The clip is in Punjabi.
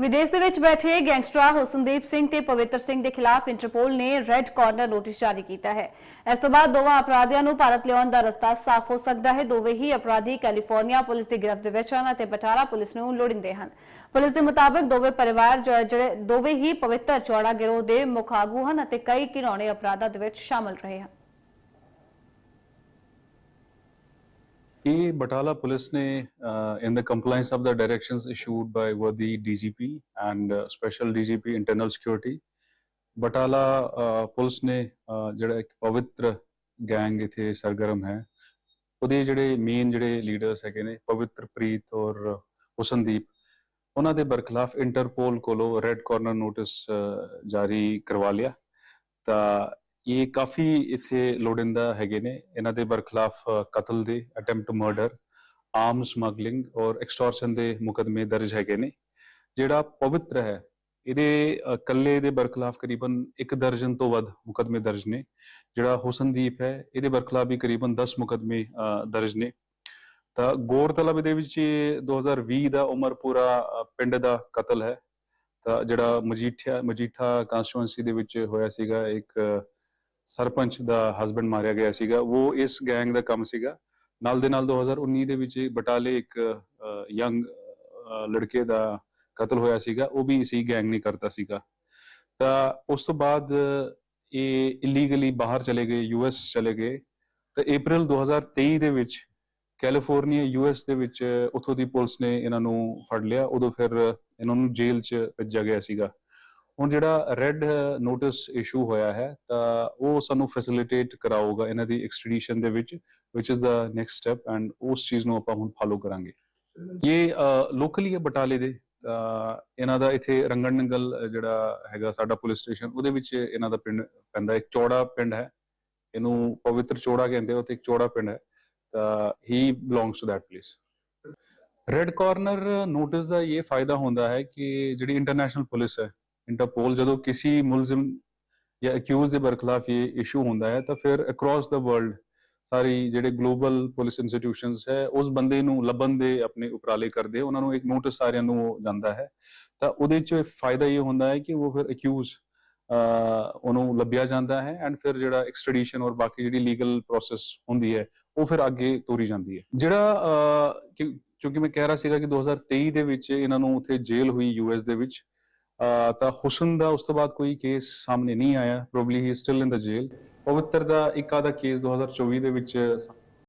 ਵਿਦੇਸ਼ ਦੇ ਵਿੱਚ ਬੈਠੇ ਗੈਂਗਸਟਰ ਹੁਸਨਦੀਪ ਸਿੰਘ ਤੇ ਪਵਿੱਤਰ ਸਿੰਘ ਦੇ ਖਿਲਾਫ ਇੰਟਰਪੋਲ ਨੇ ਰੈੱਡ ਕਾਰਨਰ ਨੋਟਿਸ ਜਾਰੀ ਕੀਤਾ ਹੈ। ਇਸ ਤੋਂ ਬਾਅਦ ਦੋਵਾਂ ਅਪਰਾਧੀਆਂ ਨੂੰ ਭਾਰਤ ਲਿਆਉਣ ਦਾ ਰਸਤਾ ਸਾਫ਼ ਹੋ ਸਕਦਾ ਹੈ। ਦੋਵੇਂ ਹੀ ਅਪਰਾਧੀ ਕੈਲੀਫੋਰਨੀਆ ਪੁਲਿਸ ਦੀ ਗ੍ਰਿਫ਼ਤ ਵਿੱਚ ਹਨ ਅਤੇ ਬਟਾਲਾ ਪੁਲਿਸ ਨੂੰ ਲੋੜਿੰਦੇ ਹਨ। ਪੁਲਿਸ ਦੇ ਮੁਤਾਬਕ ਦੋਵੇਂ ਪਰਿਵਾਰ ਜ- ਜਿਹੜੇ ਦੋਵੇਂ ਹੀ ਪਵਿੱਤਰ ਚੌੜਾ ਗਿਰੋਹ ਦੇ ਮੁੱਖ ਆਗੂ ਹਨ ਅਤੇ ਕਈ ਘਿਨੌਣੇ ਅਪਰਾਧਾਂ ਦੇ ਵਿੱਚ ਸ਼ਾਮਲ ਰਹੇ ਹਨ। ਇਹ ਬਟਾਲਾ ਪੁਲਿਸ ਨੇ in the compliance of the directions issued by ਵਰਦੀ DGP and special DGP internal security Batala police ਨੇ ਜਿਹੜਾ ਇੱਕ ਪਵਿੱਤਰ ਗੈਂਗ ਇਥੇ ਸਰਗਰਮ ਹੈ, ਉਹਦੇ ਜਿਹੜੇ ਮੇਨ ਜਿਹੜੇ ਲੀਡਰਸ ਹੈਗੇ ਨੇ, ਪਵਿੱਤਰ ਪ੍ਰੀਤ ਔਰ ਹੁਸਨਦੀਪ, ਉਹਨਾਂ ਦੇ ਬਰਖਲਾਫ ਇੰਟਰਪੋਲ ਕੋਲੋਂ ਰੈੱਡ ਕਾਰਨਰ ਨੋਟਿਸ ਜਾਰੀ ਕਰਵਾ ਲਿਆ। ਤਾਂ ਇਹ ਕਾਫੀ ਇੱਥੇ ਲੋੜਿੰਦਾ ਹੈਗੇ ਨੇ। ਇਹਨਾਂ ਦੇ ਬਰਖਲਾਫ ਕਤਲ ਦੇ ਅਟੈਂਪਟ ਮਰਡਰ ਆਰਮ ਸਮਗਲਿੰਗ ਔਰ ਐਕਸਟੋਰਸ਼ਨ ਦੇ ਮੁਕਦਮੇ ਦਰਜ ਹੈਗੇ ਨੇ। ਜਿਹੜਾ ਪਵਿੱਤਰ ਹੈ ਇਹਦੇ ਅ, ਕੱਲੇ ਦੇ ਬਰਖਲਾਫ ਕਰੀਬਨ ਇੱਕ ਦਰਜਨ ਤੋਂ ਵੱਧ ਮੁਕਦਮੇ ਦਰਜ ਨੇ। ਜਿਹੜਾ ਹੁਸਨਦੀਪ ਹੈ ਇਹਦੇ ਬਰਖਲਾਫ ਵੀ ਕਰੀਬਨ 10 ਮੁਕਦਮੇ ਦਰਜ ਨੇ। ਤਾਂ ਗੌਰਤਲਬ ਇਹਦੇ ਵਿੱਚ ਇਹ 2020 ਦਾ ਉਮਰਪੁਰਾ ਪਿੰਡ ਦਾ ਕਤਲ ਹੈ। ਤਾਂ ਜਿਹੜਾ ਮਜੀਠਾ ਮਜੀਠਾ ਕਨਸਟੀਟੂਐਂਸੀ ਦੇ ਵਿੱਚ ਹੋਇਆ ਸੀਗਾ ਇੱਕ ਸਰਪੰਚ ਦਾ ਹਸਬੰਡ ਮਾਰਿਆ ਗਿਆ ਸੀਗਾ, ਉਹ ਇਸ ਗੈਂਗ ਦਾ ਕੰਮ ਸੀਗਾ। ਨਾਲ ਦੇ ਨਾਲ 2019 ਦੇ ਵਿੱਚ ਬਟਾਲੇ ਇੱਕ ਯੰਗ ਲੜਕੇ ਦਾ ਕਤਲ ਹੋਇਆ ਸੀਗਾ, ਉਹ ਵੀ ਇਸੀ ਗੈਂਗ ਨੇ ਕਰਤਾ ਸੀਗਾ। ਤਾਂ ਉਸ ਤੋਂ ਬਾਅਦ ਇਹ ਇਲੀਗਲੀ ਬਾਹਰ ਚਲੇ ਗਏ ਯੂਐਸ ਚਲੇ ਗਏ। ਤਾਂ April 2023 ਦੇ ਵਿੱਚ ਕੈਲੀਫੋਰਨੀਆ ਯੂਐਸ ਦੇ ਵਿੱਚ ਉਥੋਂ ਦੀ ਪੁਲਿਸ ਨੇ ਇਹਨਾਂ ਨੂੰ ਫੜ ਲਿਆ। ਉਦੋਂ ਫਿਰ ਇਹਨਾਂ ਨੂੰ ਜੇਲ੍ਹ 'ਚ ਭੇਜਿਆ ਗਿਆ ਸੀਗਾ। ਹੁਣ ਜਿਹੜਾ ਰੈੱਡ ਨੋਟਿਸ ਇਸ਼ੂ ਹੋਇਆ ਹੈ, ਤਾਂ ਉਹ ਸਾਨੂੰ ਫੈਸਿਲਿਟੇਟ ਕਰਾਊਗਾ ਇਹਨਾਂ ਦੀ ਐਕਸਟ੍ਰੈਡੀਸ਼ਨ ਦੇ ਵਿੱਚ, which is the next step and ਉਸ ਚੀਜ਼ ਨੂੰ ਆਪਾਂ ਹੁਣ ਫਾਲੋ ਕਰਾਂਗੇ। ਇਹ ਲੋਕਲੀ ਹੈ ਬਟਾਲੇ ਦੇ ਇਹਨਾਂ ਦਾ ਇੱਥੇ ਰੰਗਣ ਨੰਗਲ ਜਿਹੜਾ ਹੈਗਾ ਸਾਡਾ ਪੁਲਿਸ ਸਟੇਸ਼ਨ ਉਹਦੇ ਵਿੱਚ ਇਹਨਾਂ ਦਾ ਪਿੰਡ ਪੈਂਦਾ, ਇੱਕ ਚੌੜਾ ਪਿੰਡ ਹੈ। ਇਹਨੂੰ ਪਵਿੱਤਰ ਚੌੜਾ ਕਹਿੰਦੇ ਆ, ਉੱਥੇ ਇੱਕ ਚੌੜਾ ਪਿੰਡ ਹੈ। ਤਾਂ ਹੀ belongs to that place red corner notice ਦਾ ਇਹ ਫਾਇਦਾ ਹੁੰਦਾ ਹੈ ਕਿ ਜਿਹੜੀ ਇੰਟਰਨੈਸ਼ਨਲ ਪੁਲਿਸ ਹੈ ਇੰਟਰਪੋਲ ਜਦੋਂ ਕਿਸੇ ਮੁਲਜ਼ਮ ਜਾਂ ਅਕਿਊਜ਼ ਦੇ ਬਰਖਲਾਫ ਇਹ ਇਸ਼ੂ ਹੁੰਦਾ ਹੈ, ਤਾਂ ਫਿਰ ਅਕ੍ਰੋਸ ਦਾ ਵਰਲਡ ਸਾਰੀ ਜਿਹੜੇ ਗਲੋਬਲ ਪੁਲਿਸ ਇੰਸਟੀਟਿਊਸ਼ਨਸ ਹੈ, ਉਸ ਬੰਦੇ ਨੂੰ ਲੱਭਣ ਦੇ ਆਪਣੇ ਉਪਰਾਲੇ ਕਰਦੇ, ਉਹਨਾਂ ਨੂੰ ਇੱਕ ਨੋਟਿਸ ਸਾਰਿਆਂ ਨੂੰ ਜਾਂਦਾ ਹੈ। ਤਾਂ ਉਹਦੇ ਚ ਫਾਇਦਾ ਇਹ ਹੁੰਦਾ ਹੈ ਕਿ ਉਹ ਫਿਰ ਅਕਿਊਜ਼ ਉਹਨੂੰ ਲੱਭਿਆ ਜਾਂਦਾ ਹੈ ਐਂਡ ਫਿਰ ਜਿਹੜਾ ਐਕਸਟ੍ਰੈਡੀਸ਼ਨ ਔਰ ਬਾਕੀ ਜਿਹੜੀ ਲੀਗਲ ਪ੍ਰੋਸੈਸ ਹੁੰਦੀ ਹੈ, ਉਹ ਫਿਰ ਅੱਗੇ ਤੋਰੀ ਜਾਂਦੀ ਹੈ। ਜਿਹੜਾ ਕਿਉਂਕਿ ਮੈਂ ਕਹਿ ਰਿਹਾ ਸੀਗਾ ਕਿ 2023 ਦੇ ਵਿੱਚ ਇਹਨਾਂ ਨੂੰ ਉੱਥੇ ਜੇਲ੍ਹ ਹੋਈ ਯੂਐਸ ਦੇ ਵਿੱਚ ਤਾਂ ਹੁਸਨ ਦਾ ਉਸ ਤੋਂ ਬਾਅਦ ਕੋਈ ਕੇਸ ਸਾਹਮਣੇ ਨਹੀਂ ਆਇਆ probably he still in the jail Pavittar ਦਾ ਇੱਕ ਆਦਾ ਕੇਸ 2024 ਦੇ ਵਿੱਚ